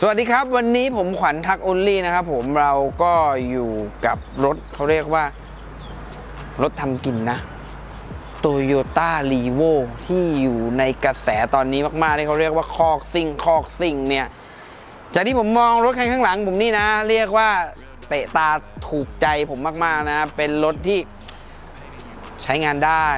สวัสดีครับ วันนี้ผมขวัญทักโอลลี่นะครับผมเราก็อยู่กับรถเขาเรียกว่า รถทำกินนะโตโยต้ารีโวที่อยู่ในกระแสตอนนี้มากๆที่เขาเรียกว่าคอกซิ่งคอกซิ่งเนี่ย จากที่ผมมองรถคันข้างหลังผมนี่นะ เรียกว่าเตะตาถูกใจผมมากๆนะ เป็นรถที่ใช้งานได้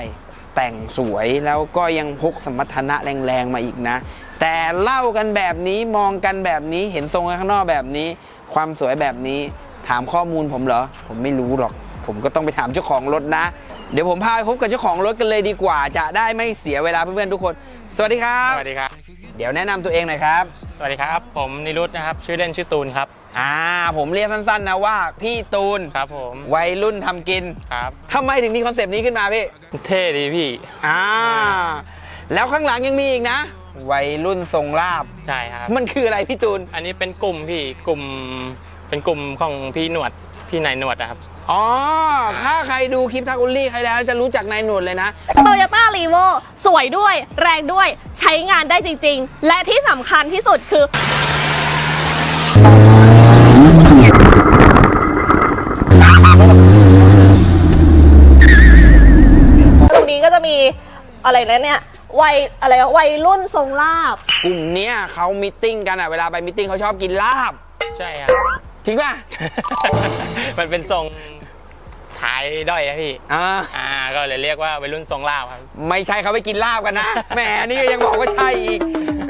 แต่งสวยแล้วก็ยังพกสมรรถนะแรงๆมาอีกนะ แต่เล่ากันแบบนี้มองกันแบบนี้เห็นทรงกันข้างนอกแบบนี้ ความสวยแบบนี้ถามข้อมูลผมเหรอ ผมไม่รู้หรอก ผมก็ต้องไปถามเจ้าของรถนะ เดี๋ยวผมพาไปพบกับเจ้าของรถกันเลยดีกว่า จะได้ไม่เสียเวลาเพื่อนๆทุกคน สวัสดีครับ สวัสดีครับ เดี๋ยวแนะนำตัวเองหน่อยครับ สวัสดีครับ ผมนิรุตนะครับ ชื่อเล่นชื่อตูนครับ อ่า ผมเรียกสั้นๆนะว่าพี่ตูน ครับผมวัยรุ่นทำกินครับทำไมถึงมีคอนเซปต์นี้ขึ้นมาพี่ เท่ดีพี่ อ่า แล้วข้างหลังยังมีอีกนะ วัยรุ่นทรงลาบ ใช่ครับ มันคืออะไรพี่ตูน อันนี้เป็นกลุ่มพี่กลุ่มเป็นกลุ่มของพี่หนวดพี่นายหนวดนะครับ อ๋อ ถ้าใครดูคลิปทักอุลลี่ใครแล้วจะรู้จักนายหนวดเลยนะ โตโยต้ารีโวสวยด้วยแรงด้วยใช้งานได้จริง ๆ และที่สำคัญที่สุดคือ ตรงนี้ก็จะมีอะไรนะเนี่ย วัยอะไรวะวัยรุ่นทรงลาบ กลุ่มเนี้ยเขามิทติ้งกันอะเวลาไปมิทติ้งเขาชอบกินลาบ ใช่ครับ จริงป่ะ มันเป็นทรงท้ายด้อยอะพี่ อ่าอ่า ก็เลยเรียกว่าวัยรุ่นทรงลาวครับ ไม่ใช่เขาไปกินลาบกันนะ แหมนี่ก็ยังบอกว่าใช่อีก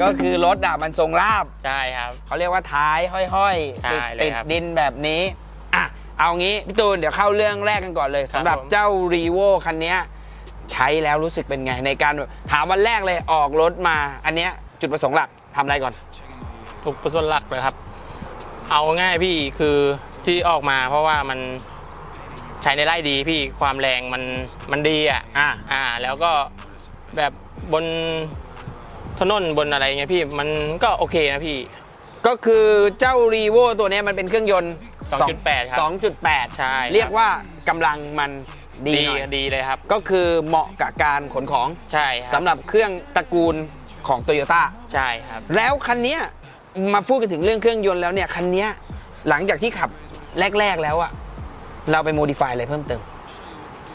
ก็คือรถอะมันทรงลาบ ใช่ครับ เขาเรียกว่าท้ายห้อยใช่ๆติดเลยติดครับดินแบบนี้ อะ เอางี้พี่ตูนเดี๋ยวเข้าเรื่องแรกกันก่อนเลยครับสำหรับผม เจ้ารีโวคันเนี้ย ใช้แล้วรู้สึกเป็นไง ในการแบบถามวันแรกเลยออกรถมา อันเนี้ยจุดประสงค์หลักทำอะไรก่อนทุกประสนหลักเลยครับ เอาง่ายพี่คือที่ออกมาเพราะว่ามันใช้ในไร่ดีพี่ความแรงมันมันดีอะอะอ่า แล้วก็แบบบนถนนบนอะไรเงี้ยพี่มันก็โอเคนะพี่ ก็คือเจ้ารีโวตัวเนี้ยมันเป็นเครื่องยนต์2.8ครับ2.8 ใช่ครับ เรียกว่ากำลังมัน ดีดีหน่อยดีเลยครับ ก็คือเหมาะกับการขนของใช่ครัสำหรับเครื่องตระกูลของโตโยต้าใช่ครับ แล้วคันเนี้ยมาพูดกันถึงเรื่องเครื่องยนต์แล้วเนี่ยคันเนี้ยหลังจากที่ขับแรก ๆ แล้วอะเราไปโมดิฟายอะไรเพิ่มเติม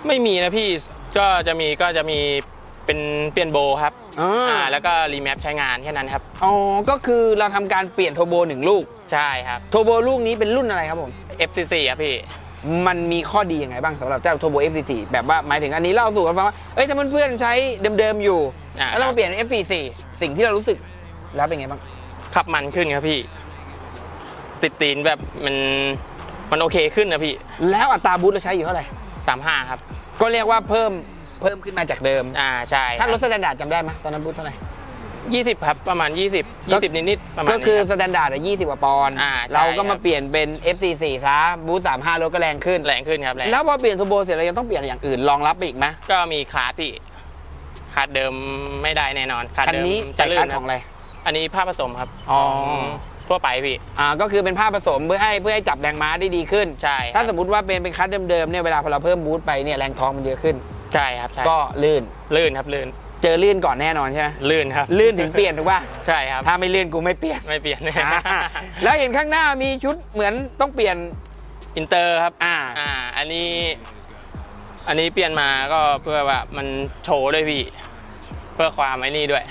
ไม่มีนะพี่ก็จะมีก็จะมีเป็นเปลี่ยนโบครับอ่าอ่าแล้วก็รีแมปใช้งานแค่นั้นครับอ๋อก็คือเราทำการเปลี่ยนโทโบหนึ่งลูก ใช่ครับ โทโบลูกนี้เป็นรุ่นอะไรครับผม FCC ครับพี่ มันมีข้อดียังไงบ้างสำหรับเจ้าโทโบ F44 แบบว่าหมายถึงอันนี้เล่าสู่กันฟังว่า เอ้ยถ้าเพื่อนๆใช้เดิมๆอยู่ อ่า แล้วเรามาเปลี่ยน F44 สิ่งที่เรารู้สึกแล้วเป็นไงบ้าง ขับมันขึ้นครับพี่ ติดตีนแบบมันมันโอเคขึ้นนะพี่แล้วอัตราบูทเราใช้อยู่เท่าไหร่35ครับ ก็เรียกว่าเพิ่มเพิ่มขึ้นมาจากเดิม อ่าใช่ถ้ารถสแตนดาร์ดจำได้ไหมตอนนั้นบูทเท่าไหร่ ยี่สิบครับประมาณ 20 20 นิดๆประมาณก็นี้คือรับ สแตนดาร์ดอะ20กว่าปอนด์อ่าใช่เราก็ครัมาบ เปลี่ยนเป็น F44 ซะบูท35รถก็แรงขึ้น แรงขึ้นครับแรงแล้วพอเปลี่ยนเทอร์โบเสร็จเรายังต้องเปลี่ยนอย่างอื่นรองรับไปอีกไหมก็มีคาร์ดที่คาร์ดเดิมไม่ได้แน่นอนคาร์ดคันเดิมนี้จะใส่ลื่คันดคขรัอบงอะไร อันนี้ผ้าผสมครับอ๋อ ของทั่วไปพี่ อ่าก็คือเป็นผ้าผสมเพื่อให้เพื่อให้จับแรงม้าได้ดีขึ้น ใช่คถ้ารับสมมติว่าเป็นเป็นคัดเดิมๆเนี่ยเวลาพอเราเพิ่มบูทไปเนี่ยแรงท้องมันเยอะขึ้น ใช่ครับใช่ก็ลื่นลื่นครับลื่น เจอลื่นก่อนแน่นอนใช่ไหมลื่นครับลื่นถึงเปลี่ยนถูกป่ะใช่ครับถ้าไม่ลื่นกูไม่เปลี่ยนไม่เปลี่ยนอ่าแล้วเห็นข้างหน้ามีชุดเหมือนต้องเปลี่ยนอินเตอร์ครับอ่าอ่าอันนี้ อันนี้เปลี่ยนมาก็เพื่อว่ามันโชว์ด้วยพี่ เพื่อความไอ้นี่ด้วย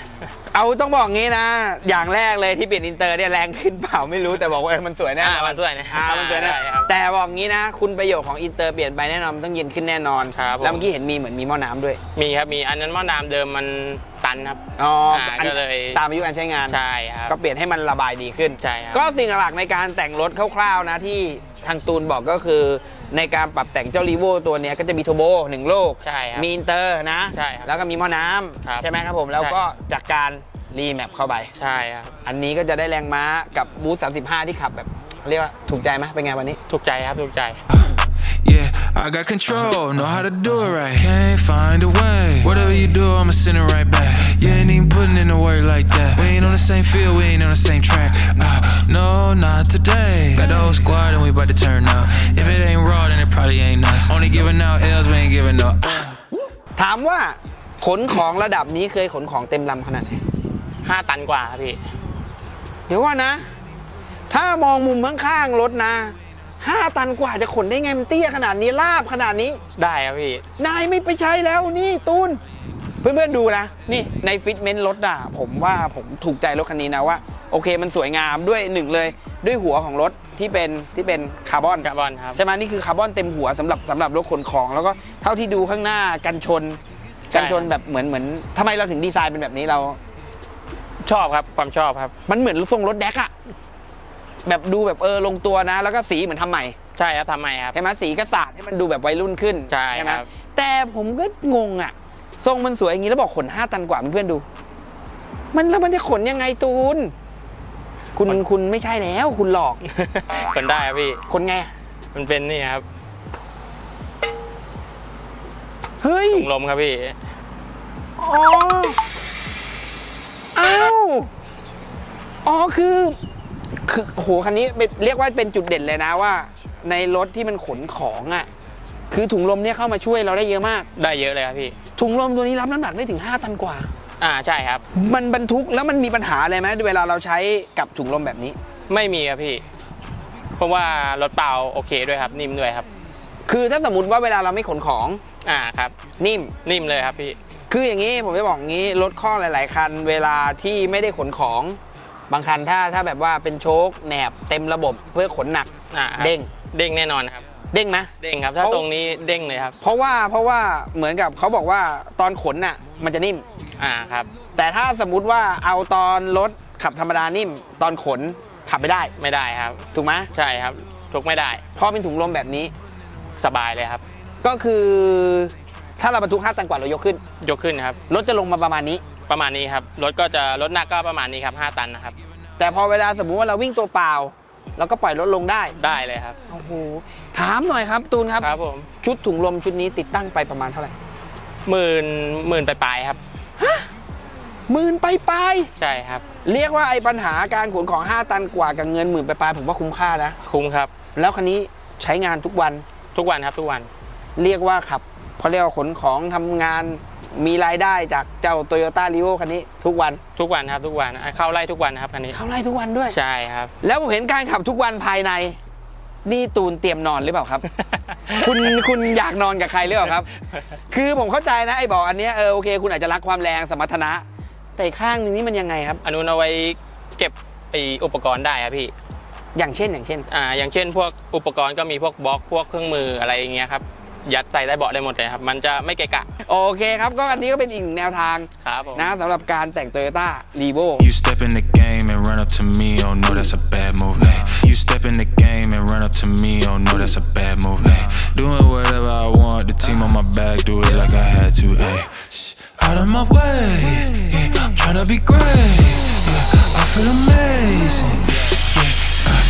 เอาต้องบอกงี้นะ อย่างแรกเลยที่เปลี่ยนอินเตอร์เนี่ยแรงขึ้นเปล่าไม่รู้แต่บอกว่าเออมันสวยแน่อ่ามันสวยนะอ่ามันสวยนะได้ครับ แต่บอกงี้นะ คุณประโยชน์ของอินเตอร์เปลี่ยนไปแน่นอนมันต้องเย็นขึ้นแน่นอน ครับผม แล้วเมื่อกี้เห็นมีเหมือนมีหม้อน้ำด้วย มีครับมีอันนั้นหม้อน้ำเดิมมันตันครับ อ๋ออ่าอันก็เลย ตามอายุการใช้งาน ใช่ครับ ก็เปลี่ยนให้มันระบายดีขึ้น ใช่ครับก็สิ่งหลักในการแต่งรถคร่าวๆนะที่ทางตูนบอกก็คือ ในการปรับแต่งเจ้ารีโวตัวเนี้ยก็จะมีโทโบหนึ่งลูก ใช่ครับ มีอินเตอร์นะ ใช่ครับแล้วก็มีหม้อน้ครับำใช่ไหมครับผม แล้วก็จากการรีแมปเข้าไป ใช่ครับ อันนี้ก็จะได้แรงม้ากับบูธ35 ที่ขับแบบเรียกว่าถูกใจไหมเป็นไงวันนี้ ถูกใจครับ ถูกใจ Yeah, I got control, know how to do it right. Can't find a way. Whatever you do, I'ma send it right back. You ain't even putting in the work like that. We ain't on the same field, we ain't on the same track. Uh, no, not today. Got the whole squad and we about to turn up. If it ain't raw, then it probably ain't us. Only giving out L's, we ain't giving up. ถามว่าขนของระดับนี้เคยขนของเต็มลำขนาดไหน5ตันกว่าครับพี่ เดี๋ยวว่านะามองมุมข้างๆรถนะ5ตันกว่าจะขนได้ไงมันเตี้ยขนาดนี้ลาบขนาดนี้ ได้ครับพี่ นายไม่ไปใช้แล้วนี่ตูน เพื่อนๆดูนะ นี่ในฟิตเมนต์รถอะผมว่าผมถูกใจรถคันนี้นะว่า โอเคมันสวยงามด้วยหนึ่งเลย ด้วยหัวของรถที่เป็นที่เป็นคาร์บอนคาร์บอนครับ ใช่ไหมนี่คือคาร์บอนเต็มหัวสำหรับสำหรับรถขนของ แล้วก็เท่าที่ดูข้างหน้ากันชน ใช่ กันชนแบบเหมือนเหมือนทำไมเราถึงดีไซน์เป็นแบบนี้เรา ชอบครับความชอบครับ มันเหมือนทรงรถแดกอะแบบดูแบบเออลงตัวนะ แล้วก็สีเหมือนทำใหม่ใช่ครับทำไมครับ ใช่ไหมสีก็สาดให้มันดูแบบวัยรุ่นขึ้นใช่ไหมครับ แต่ผมก็งงอะ ทรงมันสวยอย่างนี้แล้วบอกขน5ตันกว่าเพื่อนๆดู มันแล้วมันจะขนยังไงตูน คุณคุณไม่ใช่แล้วคุณหลอกคนได้ครับพี่คนไง มันเป็นนี่ครับเฮ้ยถุงลมครับพี่อ๋ออ้าวอ๋อคือคือโอ้โหคันนี้เป็นเรียกว่าเป็นจุดเด่นเลยนะว่า ในรถที่มันขนของอะ คือถุงลมเนี่ยเข้ามาช่วยเราได้เยอะมาก ได้เยอะเลยครับพี่ ถุงลมตัวนี้รับน้ำหนักได้ถึง 5 ตันกว่า อ่าใช่ครับ มันบรรทุกแล้วมันมีปัญหาอะไรไหมเวลาเราใช้กับถุงลมแบบนี้ ไม่มีครับพี่ เพราะว่ารถเปล่าโอเคด้วยครับ นิ่มด้วยครับ คือถ้าสมมติว่าเวลาเราไม่ขนของอ่าครับ นิ่ม นิ่มเลยครับพี่ คืออย่างนี้ผมจะบอกงี้รถข้อหลาย ๆ คัน เวลาที่ไม่ได้ขนของ บางคันถ้าถ้าแบบว่าเป็นโชคแหนบเต็มระบบเพื่อขนหนักอ่าครับเด้ง เด้งแน่นอนครับ เด้งไหมเด้งครับ ถ้าเขาตรงนี้เด้งเลยครับ เพราะว่าเพราะว่าเหมือนกับเขาบอกว่าตอนขนน่ะมันจะนิ่ม อ่าครับ แต่ถ้าสมมุติว่าเอาตอนรถขับธรรมดานิ่ม ตอนขนขับไม่ได้ไม่ได้ครับ ถูกไหมใช่ครับทุกไม่ได้เพราะเป็นถุงลมแบบนี้สบายเลยครับ ก็คือถ้าเราบรรทุก5ตันกว่าเรายกขึ้น ยกขึ้นครับรถจะลงมาประมาณนี้ ประมาณนี้ครับรถก็จะรถหนักก็ประมาณนี้ครับ5ตันนะครับแต่พอเวลาสมมุติว่าเราวิ่งตัวเปล่า เราก็ปล่อยรถลงได้ได้เลยครับ โอ้โหถามหน่อยครับตูนครับ ครับผมชุดถุงลมชุดนี้ติดตั้งไปประมาณเท่าไหร่หมื่นหมื่นปลายๆครับ หมื่นไปปลายใช่ครับ ๆเรียกว่าไอ้ปัญหาการขนของ 5 ตันกว่ากับเงินหมื่นไปปลายๆผมว่าคุ้มค่านะ คุ้มครับ แล้วคันนี้ใช้งานทุกวันทุกวันครับทุกวัน เรียกว่าขับเขาเรียกว่าขนของทำงาน มีรายได้จากเจ้าโตโยต้ารีโวคันนี้ทุกวันทุกวันครับทุกวันเข้าไล่ทุกวันนะครับคันนี้เข้าไล่ทุกวันด้วย ใช่ครับ แล้วผมเห็นการขับทุกวันภายใน นี่ตูนเตรียมนอนหรือเปล่าครับ คุณคุณอยากนอนกับใครหรือเปล่าครับ คือผมเข้าใจนะไอ้บอกอันเนี้ยเออโอเค คุณอาจจะรักความแรงสมรรถนะ แต่อีกข้างหนึงนี่มันยังไงครับอันนู้นเอาไว้เก็บไออุปกรณ์ได้ครับพี่ อย่างเช่นอย่างเช่น อ่าอย่างเช่น พวกอุปกรณ์ก็มีพวกบล็อกพวกเครื่องมืออะไรอย่างเงี้ยครับ ยัดใส่ได้เบาะได้หมดเลยครับ มันจะไม่เกะกะ โอเคครับ ก็อันนี้ก็เป็นอีกหนึ่งแนวทางครับผม นะสำหรับการแต่งโตโยต้ารีโว You step in the game and run up to me, oh no, that's a bad move. Ay. You step in the game and run up to me, oh no, that's a bad move. Ay. Doing whatever I want, the team on my back, do it like I had to. Ay. Out of my way, yeah, I'm tryna be great. Yeah, I feel amazing. Yeah, uh,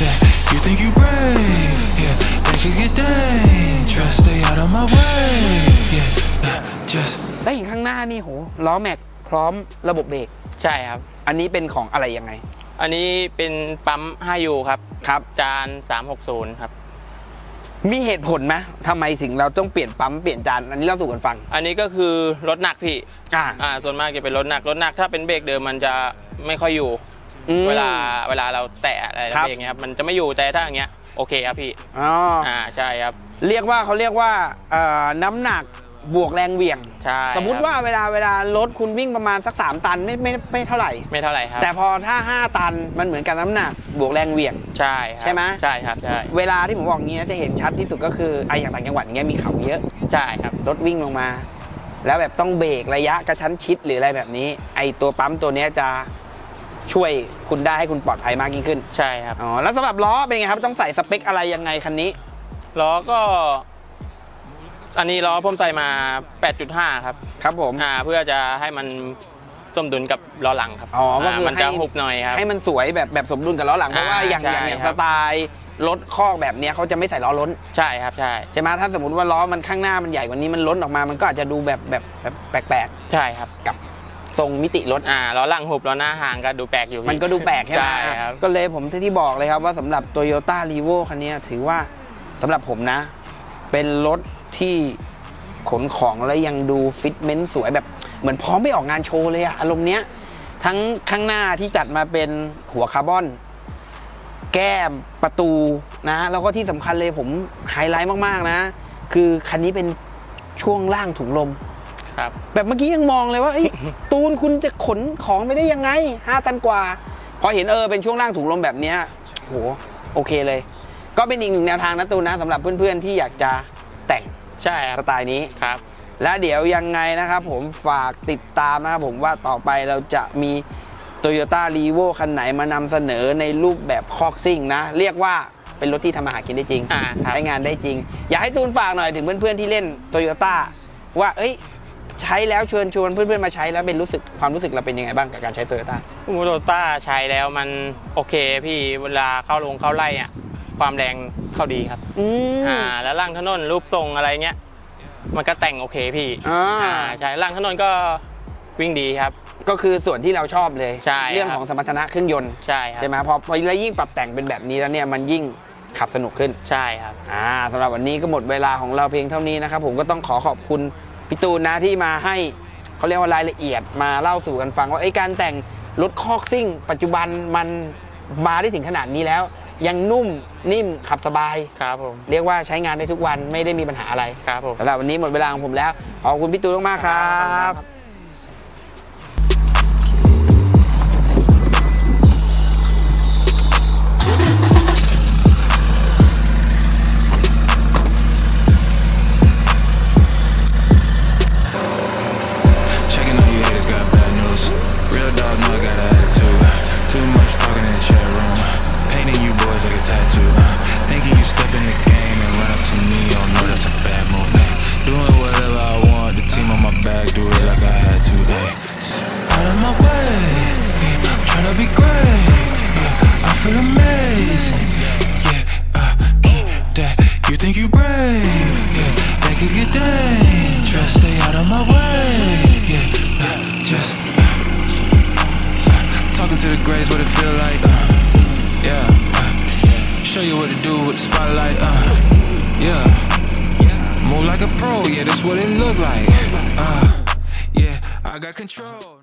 yeah, you think you brave? Yeah, they could get dangerous. Stay out of my way. Yeah, uh, just. และอีกข้างหน้านี่โหล้อแม็กพร้อมระบบเบรกใช่ครับ อันนี้เป็นของอะไรยังไง อันนี้เป็นปั๊ม 5U ครับครับ จาน 360 ครับ มีเหตุผลไหมทำไมถึงเราต้องเปลี่ยนปั๊มเปลี่ยนจาน อันนี้เราสู่กันฟัง อันนี้ก็คือรถหนักพี่ อ่า อ่า ส่วนมากจะเป็นรถหนัก รถหนักถ้าเป็นเบรกเดิมมันจะไม่ค่อยอยู่ อืม เวลาเวลาเราแตะอะไรครับ อย่างเงี้ยครับมันจะไม่อยู่แต่ถ้าอย่างเงี้ยโอเคครับพี่อ๋ออ่าใช่ครับเรียกว่าเขาเรียกว่าเอ่อน้ำหนักบวกแรงเหวี่ยง ใช่สมมุติครับว่าเวลาเวลารถคุณวิ่งประมาณสัก 3 ตันไม่ไม่ไม่เท่าไหร่ ไม่เท่าไหร่ครับแต่พอถ้า 5 ตันมันเหมือนกับน้ำหนักบวกแรงเหวี่ยง ใช่ครับใช่ไหม ใช่ครับใช่เวลาที่ผมบอกงี้นะจะเห็นชัดที่สุดก็คือไออย่างต่างจังหวัดอย่างเงี้ยมีเขาเยอะ ใช่ครับ รถวิ่งลงมา แล้วแบบต้องเบรกระยะกระชั้นชิดหรืออะไรแบบนี้ ไอตัวปั๊มตัวเนี้ยจะ ช่วยคุณได้ให้คุณปลอดภัยมากยิ่งขึ้นใช่ครับอ๋อแล้วสำหรับล้อเป็นไงครับต้องใส่สเปคอะไรยังไงคันนี้ล้อก็ อันนี้ล้อผมใส่มา 8.5 ครับครับผมอ่าเพื่อจะให้มันสมดุลกับล้อหลังครับอ๋อก็คือมันจะให้หุบหน่อยครับให้มันสวยแบบแบบสมดุลกับล้อหลังเพราะว่าอ่าอย่างใช่อย่างอย่างครัสบไตล์รถคอกแบบเนี้ยเขาจะไม่ใส่ล้อล้น ใช่ครับใช่ใช่ไหมถ้าสมมติว่าล้อมันข้างหน้ามันใหญ่กว่านี้มันล้นออกมา มันก็อาจจะดูแบบแบบแบบแปลกใช่ครับๆกับ ทรงมิติรถอ่าล้อหลังหุบล้อหน้าห่างก็ดูแปลกอยู่พี่ มันก็ดูแปลกใช่ไหมใช่ครับ ก็เลยผมที่บอกเลยครับว่าสำหรับ Toyota r e v o คันนี้ถือว่าสำหรับผมนะ เป็นรถที่ขนของแล้วยังดูฟิตเมนต์สวยแบบเหมือนพร้อมไปออกงานโชว์เลยอะอารมณ์เนี้ยทั้งข้างหน้าที่จัดมาเป็นหัวคาร์บอน แก้มประตูนะ แล้วก็ที่สำคัญเลยผมไฮไลท์มาก ๆ นะ คือคันนี้เป็นช่วงล่างถุงลม ครับแบบเมื่อกี้ยังมองเลยว่าเอ้ยตูนคุณจะขนของไปได้ยังไง 5 ตันกว่า พอเห็นเออเป็นช่วงล่างถุงลมแบบเนี้ยโหโอเคเลย ก็เป็นอีกหนึ่งแนวทางนะตูนนะสำหรับเพื่อนๆที่อยากจะแต่งใช่คสรับไตล์นี้ครับ และเดี๋ยวยังไงนะครับผมฝากติดตามนะครับผมว่าต่อไปเราจะมี Toyota r e v o คันไหนมานำเสนอในรูปแบบคอกซิ่งนะ เรียกว่าเป็นรถที่ทำมาหากินได้จริงอ่าครับใช้งานได้จริง อยากให้ตูนฝากหน่อยถึงเพื่อนๆที่เล่น Toyota ว่า เอ้ย ใช้แล้วเชิญชวนเพื่อนๆมาใช้แล้วเป็นรู้สึกความรู้สึกเราเป็นยังไงบ้างกับการใช้ Toyota โมโตต้าใช้แล้วมันโอเคพี่เวลาเข้าลงเข้าไล่อะความแรงเข้าดีครับอืมอ่าแล้วล่างถนนรูปทรงอะไรเงี้ยมันก็แต่งโอเคพี่อ่าอ่าใช่ล่างถนนก็วิ่งดีครับ ก็คือส่วนที่เราชอบเลยใช่เรื่องครับของสมรรถนะเครื่องยนต์ใช่ครับใช่ไหมพอพอแล้วยิ่งปรับแต่งเป็นแบบนี้แล้วเนี่ยมันยิ่งขับสนุกขึ้นใช่ครับอ่าสำหรับวันนี้ก็หมดเวลาของเราเพียงเท่านี้นะครับผมก็ต้องขอขอบคุณ พี่ตูนนะที่มาให้เขาเรียกว่ารายละเอียดมาเล่าสู่กันฟังว่าไอ้ยการแต่งรถคอกซิ่ง ปัจจุบันมันมาได้ถึงขนาดนี้แล้ว ยังนุ่มนิ่มขับสบาย ครับผม เรียกว่าใช้งานได้ทุกวันไม่ได้มีปัญหาอะไรครับผม สำหรับวันนี้หมดเวลาของผมแล้ว ขอบคุณพี่ตูนมากๆครับ Checking